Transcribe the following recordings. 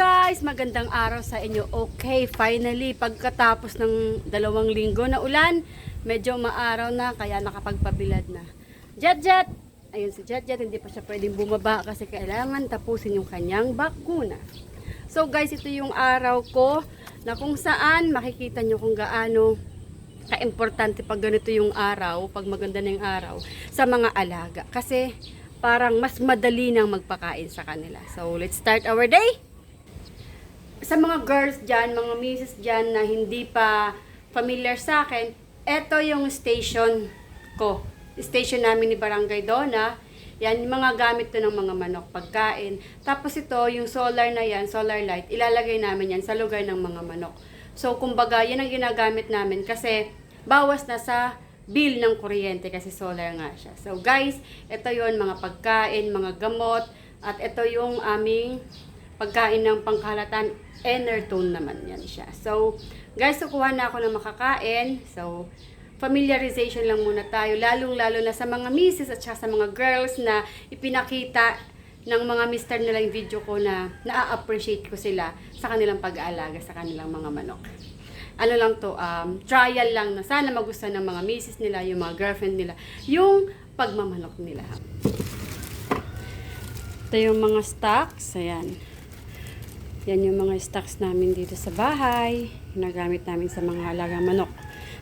guys! Magandang araw sa inyo. Okay, finally, pagkatapos ng dalawang linggo na ulan, medyo maaraw na, kaya nakapagpabilad na. Jet Jet! Ayun si Jet Jet, hindi pa siya pwedeng bumaba kasi kailangan tapusin yung kanyang bakuna. So guys, ito yung araw ko na kung saan makikita nyo kung gaano ka-importante pag ganito yung araw, pag maganda na yung araw, sa mga alaga. Kasi parang mas madali nang magpakain sa kanila. So, let's start our day! Sa mga girls dyan, mga misses dyan na hindi pa familiar sa akin, ito yung station ko. Station namin ni Barangay Dona. Yan, yung mga gamit to ng mga manok, pagkain. Tapos ito, yung solar na yan, solar light, ilalagay namin yan sa lugar ng mga manok. So, kumbaga, yan ang ginagamit namin kasi bawas na sa bill ng kuryente kasi solar nga siya. So, guys, ito yon mga pagkain, mga gamot, at ito yung aming pagkain ng pangkalatan, Enertone naman yan siya. So, guys, kukuha na ako ng makakain. So, familiarization lang muna tayo, lalong-lalo na sa mga misses at sa mga girls na ipinakita ng mga mister nila yung video ko na na-appreciate ko sila sa kanilang pag-aalaga sa kanilang mga manok. Ano lang to, um, trial lang na sana magustuhan ng mga misses nila, yung mga girlfriend nila, yung pagmamanok nila. Ito yung mga stocks, ayan. Yan yung mga stocks namin dito sa bahay, nagamit namin sa mga alagang manok.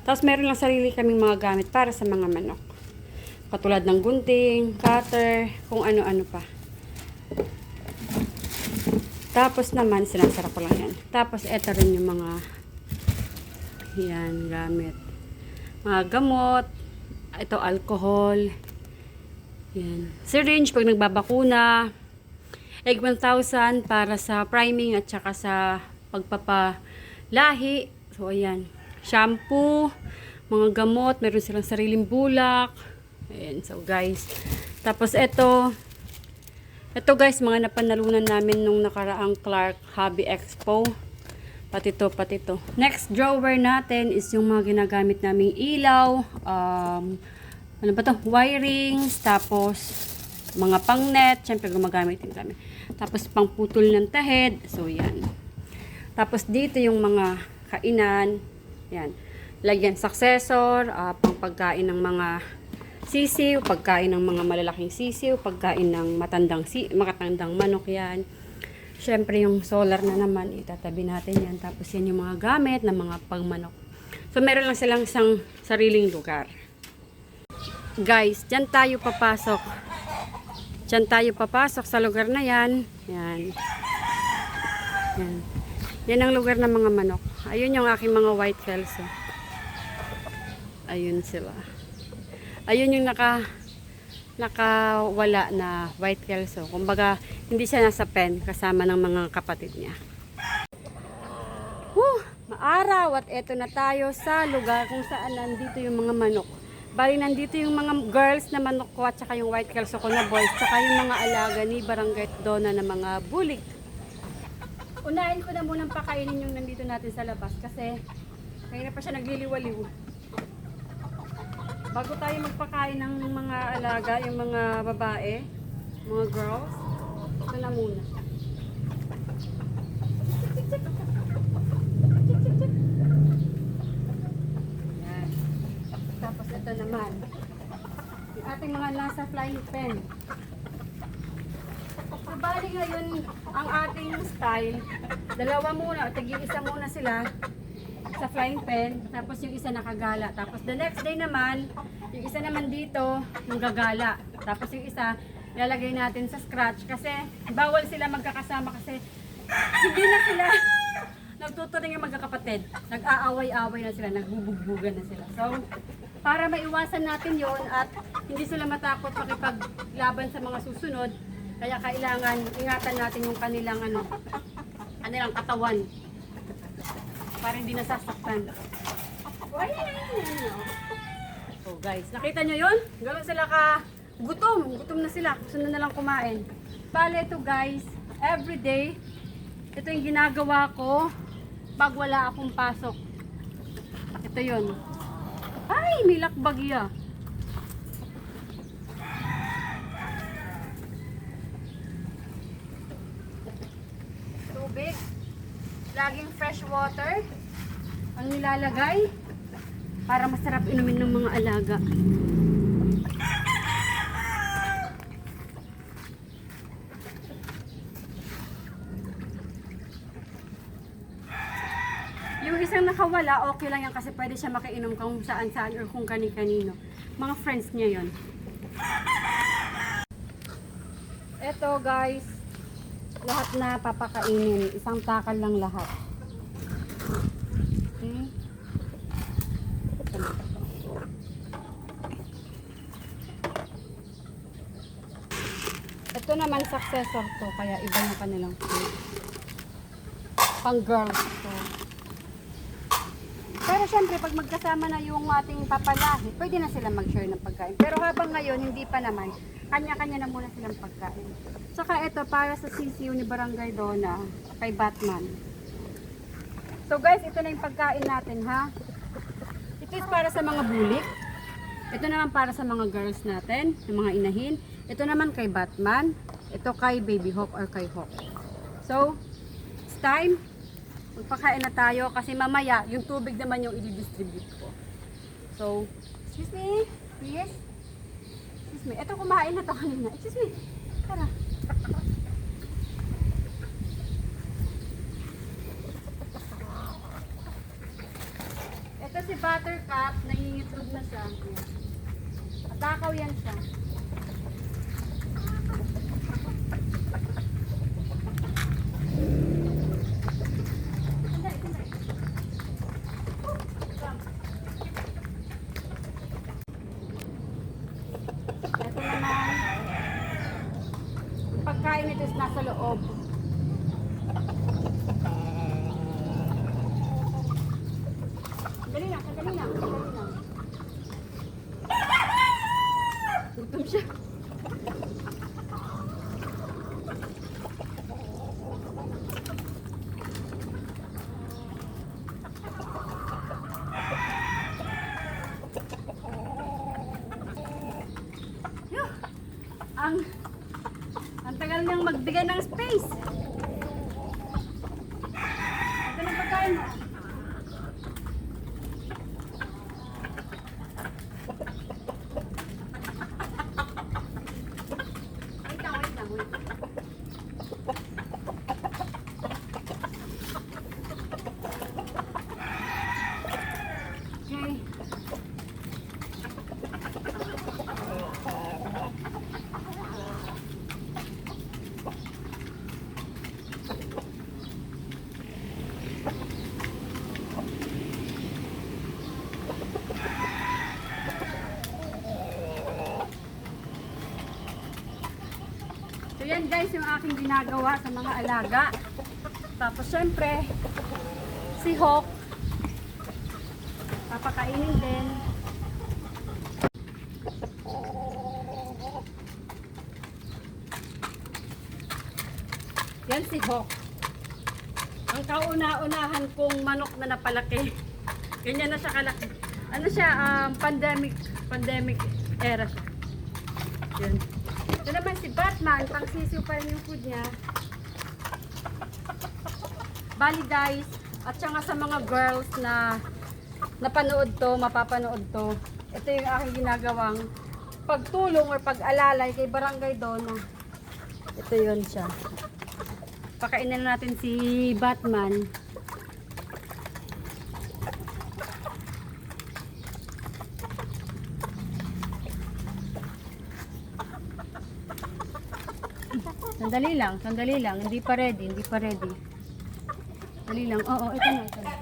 Tapos meron lang sarili kaming mga gamit para sa mga manok. Katulad ng gunting, cutter, kung ano-ano pa. Tapos naman, sinasara ko lang yan. Tapos eto rin yung mga yan, gamit. Mga gamot, ito alcohol, yan. Syringe pag nagbabakuna, egg 1,000 para sa priming at saka sa pagpapalahi. So, ayan. Shampoo, mga gamot, meron silang sariling bulak. Ayan, so guys. Tapos ito, ito guys, mga napanalunan namin nung nakaraang Clark Hobby Expo. Pati to, pati to. Next drawer natin is yung mga ginagamit naming ilaw, um, ano ba to? Wirings, tapos mga pangnet, syempre gumagamit din kami. Tapos pangputol ng tahid, so yan. Tapos dito yung mga kainan, yan. Lagyan successor, uh, pang pagkain ng mga sisiw, pagkain ng mga malalaking sisiw, pagkain ng matandang si makatandang manok yan. Syempre yung solar na naman, itatabi natin yan. Tapos yan yung mga gamit ng mga pangmanok. So meron lang silang isang sariling lugar. Guys, dyan tayo papasok. Dyan tayo papasok sa lugar na yan. Yan. Yan. Yan ang lugar ng mga manok. Ayun yung aking mga white kelso. Ayun sila. Ayun yung naka nakawala na white kelso. Kumbaga, hindi siya nasa pen kasama ng mga kapatid niya. Whew, maaraw at eto na tayo sa lugar kung saan nandito yung mga manok. Bali, nandito yung mga girls na manok at saka yung white kelso ko na boys, tsaka yung mga alaga ni Barangay Dona na mga bulig. Unahin ko na munang pakainin yung nandito natin sa labas kasi kaya pa siya nagliliwaliw. Bago tayo magpakain ng mga alaga, yung mga babae, mga girls, ito na muna. Yan. Tapos ito naman. Yung ating mga nasa flying pen. So, bali ngayon, ang ating style, dalawa muna, o tagi isa muna sila sa flying pen, tapos yung isa nakagala. Tapos the next day naman, yung isa naman dito, yung gagala. Tapos yung isa, ilalagay natin sa scratch kasi bawal sila magkakasama kasi hindi na sila nagtuturing yung magkakapatid. Nag-aaway-away na sila, nagbubugbugan na sila. So, para maiwasan natin yon at hindi sila matakot makipaglaban sa mga susunod, kaya kailangan ingatan natin yung kanilang ano, kanilang katawan para hindi nasasaktan. So guys, nakita nyo yun? Gano'n sila ka gutom. Gutom na sila. Gusto na nalang kumain. Bale ito guys, everyday, ito yung ginagawa ko pag wala akong pasok. Ito yun. Ay, may lakbagya. So tubig. Laging fresh water ang nilalagay para masarap inumin ng mga alaga. Yung nakawala, okay lang yan kasi pwede siya makainom kung saan saan or kung kani-kanino. Mga friends niya yon. Eto guys, lahat na papakainin. Isang takal lang lahat. Ito. Ito naman successor to, kaya iba yung kanilang. Pang girls to. Pero syempre, pag magkasama na yung ating papalahi, pwede na sila mag-share ng pagkain. Pero habang ngayon, hindi pa naman, kanya-kanya na muna silang pagkain. Saka ito, para sa CCU ni Barangay Dona, kay Batman. So guys, ito na yung pagkain natin ha. Ito is para sa mga bulik. Ito naman para sa mga girls natin, yung mga inahin. Ito naman kay Batman. Ito kay Baby Hawk or kay Hawk. So, it's time. Magpakain na tayo kasi mamaya yung tubig naman yung i-distribute ko. So, excuse me, please. Excuse me. Ito kumain na to kanina. Excuse me. Tara. Ito si Buttercup, nangingitlog na siya. Ayan. Atakaw yan siya. Yung pagkain nito is nasa loob. Sandali lang, sandali lang, sandali lang. Gutom siya. Yuh! Ang ang tagal niyang magbigay ng space. Ito na pagkain mo. Wait lang, wait lang, wait lang. Okay. So yan guys yung aking ginagawa sa mga alaga. Tapos syempre, si Hawk, papakainin din. Yan si Hawk. Ang kauna-unahan kong manok na napalaki. Ganyan na siya kalaki. Ano siya, um, pandemic, pandemic era siya. Yun. Si Batman, pang sisiw pa rin yung food niya. Bali guys, at saka sa mga girls na napanood to, mapapanood to, ito yung aking ginagawang pagtulong or pag-alalay kay Barangay Dona. Ito yun siya. Pakainin na natin si Batman. Sandali lang, sandali lang. Hindi pa ready, hindi pa ready. Sandali lang. Oo, ito na, ito na.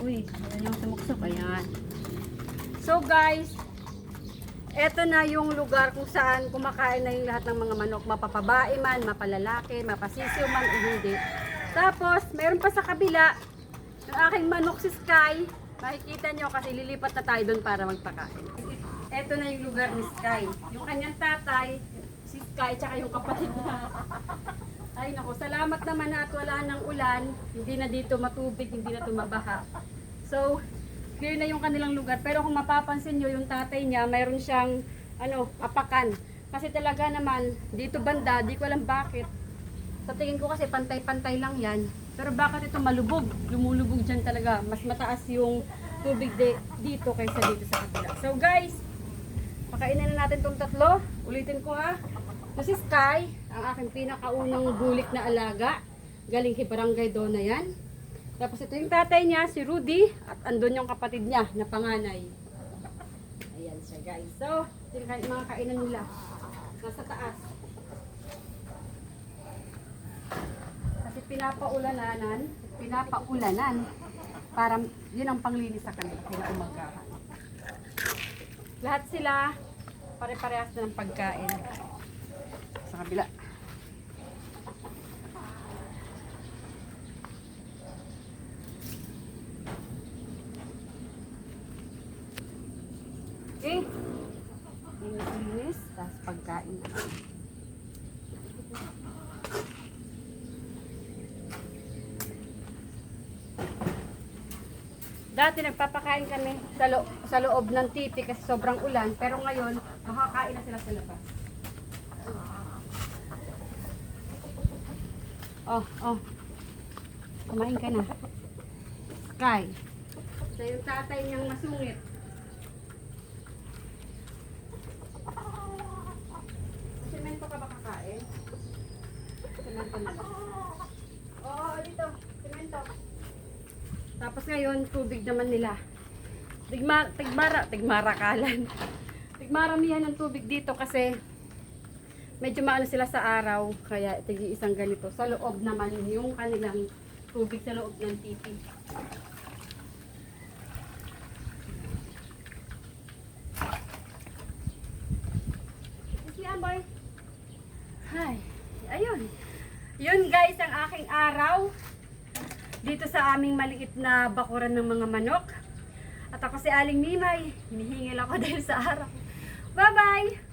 Uy, wala nang sumuksok. Ayan. So guys, eto na yung lugar kung saan kumakain na yung lahat ng mga manok. Mapapabae man, mapalalaki, mapasisiw man hindi. Tapos, meron pa sa kabila, yung aking manok si Sky. Makikita nyo kasi lilipat na tayo doon para magpakain. Eto na yung lugar ni Sky. Yung kanyang tatay, si Sky, tsaka yung kapatid niya. Ay nako, salamat naman na at wala ng ulan. Hindi na dito matubig, hindi na tumabaha. So, clear na yung kanilang lugar. Pero kung mapapansin nyo, yung tatay niya, mayroon siyang ano, apakan. Kasi talaga naman, dito banda, di ko alam bakit. Sa tingin ko kasi pantay-pantay lang yan. Pero bakit ito malubog? Lumulubog dyan talaga. Mas mataas yung tubig de- dito kaysa dito sa kabila. So guys, pakainin na natin tong tatlo. Ulitin ko ha. Ito si Sky, ang aking pinakaunang bulik na alaga. Galing kay Barangay Dona yan. Tapos ito yung tatay niya, si Rudy. At andun yung kapatid niya na panganay. Ayan siya guys. So, yung mga kainan nila. Nasa taas. Kasi pinapaulananan, pinapaulanan para yun ang panglinis sa kanila kaya umagahan. Lahat sila pare-parehas na ng pagkain. Sa kabila. Okay. Linis-linis, tapos pagkain. Dati nagpapakain kami sa, lo- sa loob ng tipi kasi sobrang ulan. Pero ngayon, makakain na sila sa labas. Oh, oh. Kumain ka na. Sky. Sa yung tatay niyang masungit. Semento ka ba kakain? Semento na lang. Oo, dito. Semento. Tapos ngayon, tubig naman nila. Tigma, tigmara, tigmarakalan. Tigmaramihan ng tubig dito kasi medyo maano sila sa araw. Kaya tigi isang ganito. Sa loob naman yung kanilang tubig sa loob ng tipi. Isli boy. Hi. Ayun. Yun guys ang aking araw dito sa aming maliit na bakuran ng mga manok. At ako si Aling Mimay. Hinihingil ako dahil sa araw. Bye-bye!